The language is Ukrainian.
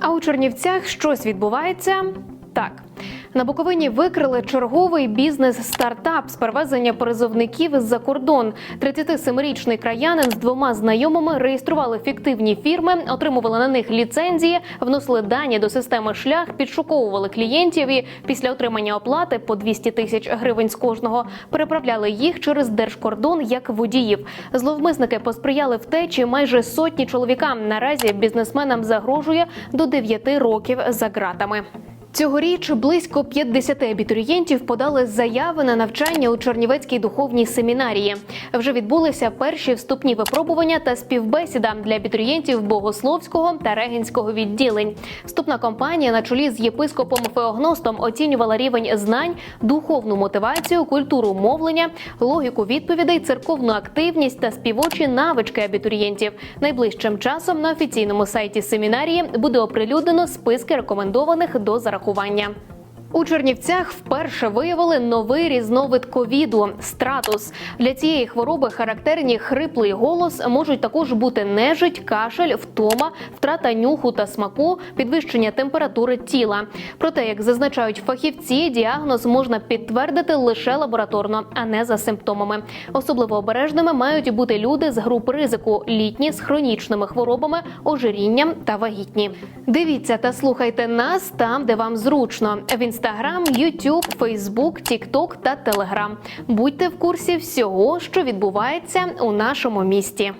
А у Чернівцях щось відбувається так. На Буковині викрили черговий бізнес-стартап з перевезення призовників з-за кордон. 37-річний краянин з двома знайомими реєстрували фіктивні фірми, отримували на них ліцензії, вносили дані до системи шлях, підшуковували клієнтів і після отримання оплати по 200 тисяч гривень з кожного переправляли їх через держкордон як водіїв. Зловмисники посприяли втечі майже сотні чоловікам. Наразі бізнесменам загрожує до 9 років за ґратами. Цьогоріч близько 50 абітурієнтів подали заяви на навчання у Чернівецькій духовній семінарії. Вже відбулися перші вступні випробування та співбесіда для абітурієнтів Богословського та Регінського відділень. Вступна кампанія на чолі з єпископом Феогностом оцінювала рівень знань, духовну мотивацію, культуру мовлення, логіку відповідей, церковну активність та співочі навички абітурієнтів. Найближчим часом на офіційному сайті семінарії буде оприлюднено списки рекомендованих до зарахування страхування. У Чернівцях вперше виявили новий різновид ковіду стратус. Для цієї хвороби характерні хриплий голос можуть також бути нежить, кашель, втома, втрата нюху та смаку, підвищення температури тіла. Проте, як зазначають фахівці, діагноз можна підтвердити лише лабораторно, а не за симптомами. Особливо обережними мають бути люди з груп ризику, літні з хронічними хворобами, ожирінням та вагітні. Дивіться та слухайте нас там, де вам зручно. В інстаграм, ютюб, Фейсбук, Тікток та Телеграм. Будьте в курсі всього, що відбувається у нашому місті.